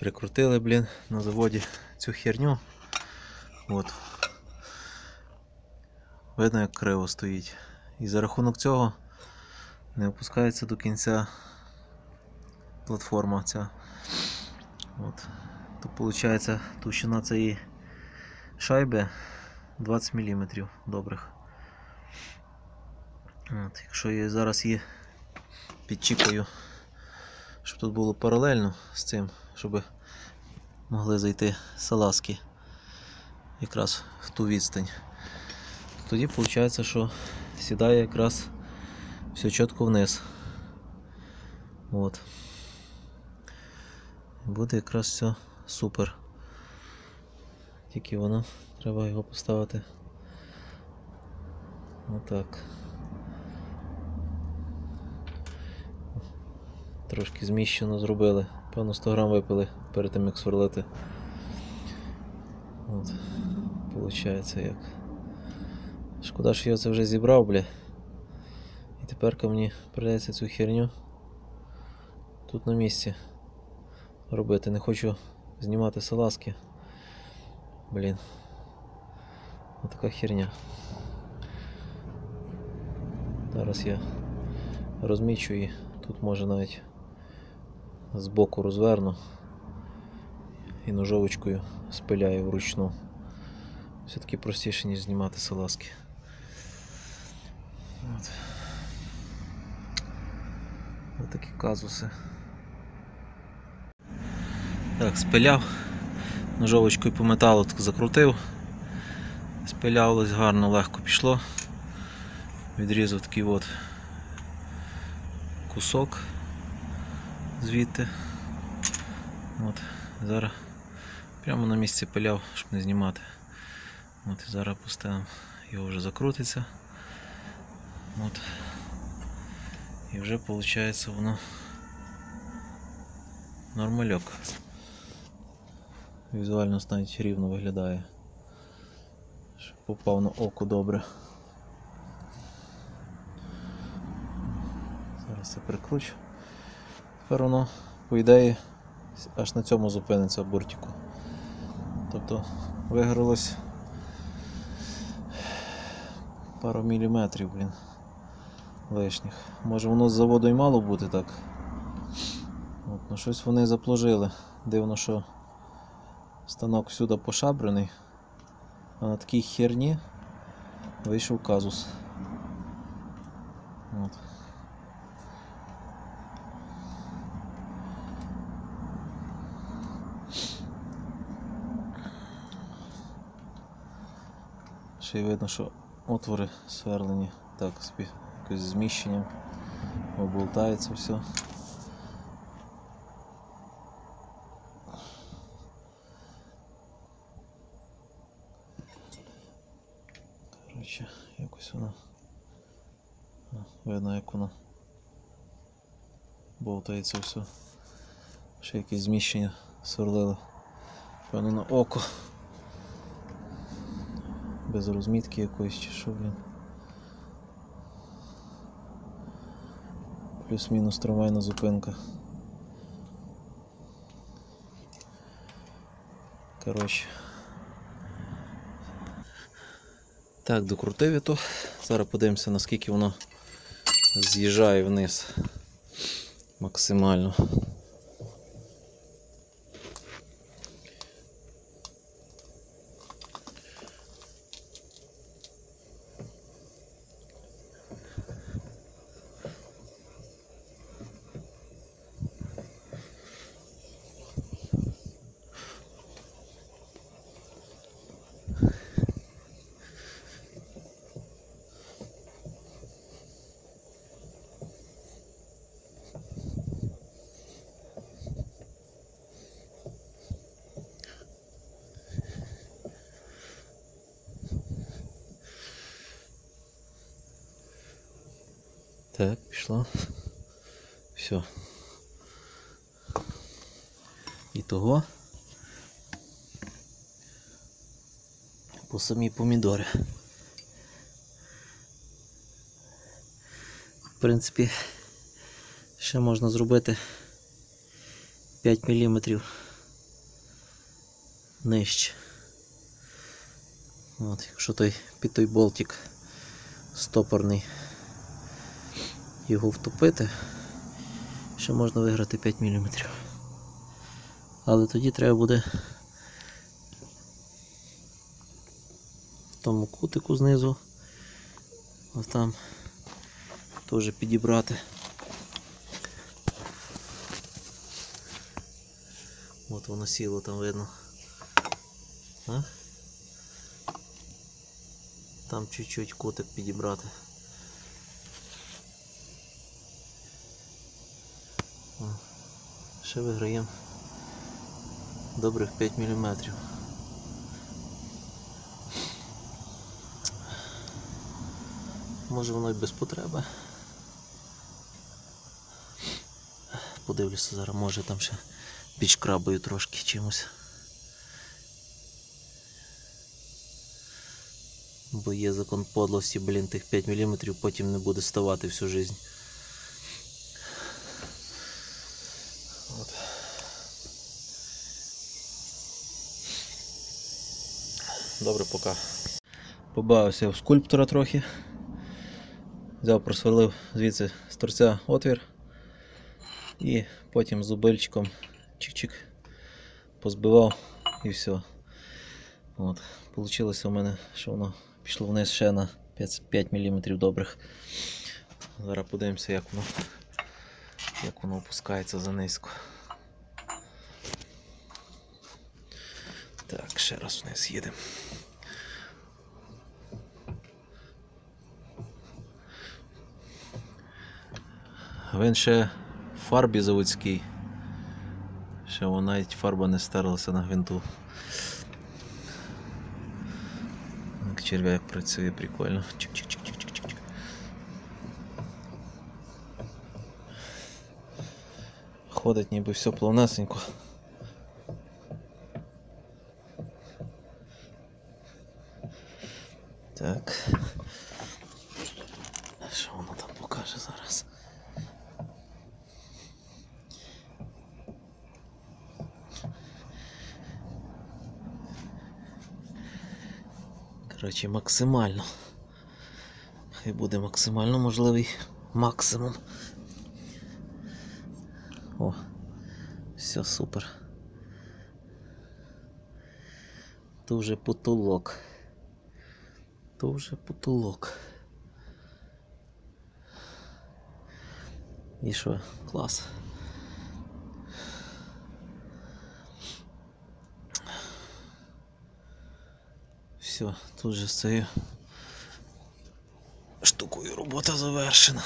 Прикрутили, блін, на заводі цю херню. От. Видно, як криво стоїть. І за рахунок цього не опускається до кінця платформа ця. От. То виходить товщина цієї шайби 20 мм добрих. От. Якщо я зараз її підчіпаю, щоб тут було паралельно з цим, щоб могли зайти салазки якраз в ту відстань. Тоді виходить, що сідає якраз все чітко вниз. От. Буде якраз все супер. Тільки воно, треба його поставити. Отак. Трошки зміщено зробили. Певно 100 грам випили перед тим як сверлити. От. Получається як. Шкода, що я це вже зібрав, бля. І тепер ко мені придеться цю херню тут на місці робити. Не хочу знімати салазки. Блін. Отака херня. Зараз я розмічу і тут може навіть збоку розверну і ножовочкою спиляю вручну. Все-таки простіше, ніж знімати салазки. От. Ось такі казуси. Так, спиляв, ножовочкою по металу так закрутив, спиляв, ось гарно, легко пішло. Відрізав такий от кусок звідти. От, зараз прямо на місці пиляв, щоб не знімати. От і зараз поставимо, його вже закрутиться. От. І вже виходить воно нормальок. Візуально навіть рівно виглядає. Щоб попав на око добре. Зараз це прикручу. Тепер воно, по ідеї, аж на цьому зупиниться буртику. Тобто вигралось пару міліметрів, блін, лишніх. Може воно з заводу й мало бути так. От, ну щось вони заплужили. Дивно, що станок всюди пошабрений, а на такій херні вийшов казус. От. Ще й видно, що отвори сверлені так собі якось з зміщенням оболтається все. Коротше, якось воно. Видно, як воно болтається все. Ще якесь зміщення сверлили. Певно на око. Без розмітки якоїсь чи що, блін. Плюс-мінус трамвайна зупинка. Коротше. Так, докрутив я то. Зараз подивимося, наскільки воно з'їжджає вниз максимально. Так, пішло. Все. І того. По самі помідори. В принципі, ще можна зробити 5 мм нижче. От, якщо той під той болтик стопорний його втопити, ще можна виграти 5 мм. Але тоді треба буде в тому кутику знизу, ось там теж підібрати. От воно сіло там видно. Там чуть-чуть кутик підібрати. Ще виграємо добрих 5 мм. Може воно і без потреби. Подивлюся зараз, може там ще підшкрабаю трошки чимось. Бо є закон подлості, блін, тих 5 мм потім не буде ставати всю жизнь. От. Добре, пока. Побавився в скульптора трохи. Взяв, просверлив звідси з торця отвір. І потім зубильчиком чик-чик позбивав і все. От. Получилося у мене, що воно пішло вниз ще на 5, 5 мм добрих. Зараз подивимося, як воно, як воно опускається за низько. Так, ще раз вниз їдемо. Він ще в фарбі заводський. Ще вон навіть фарба не стерлася на гвинту. Як черв'як працює прикольно. Чик-чик-чик-чик-чик-чик. Ходить ніби все плавнесенько. Так. Що воно там покаже зараз? Коротше, максимально. Хай буде максимально можливий максимум. О, все супер. Вже потолок. То вже потолок. І що? Клас. Все, тут же з цією штукою робота завершена.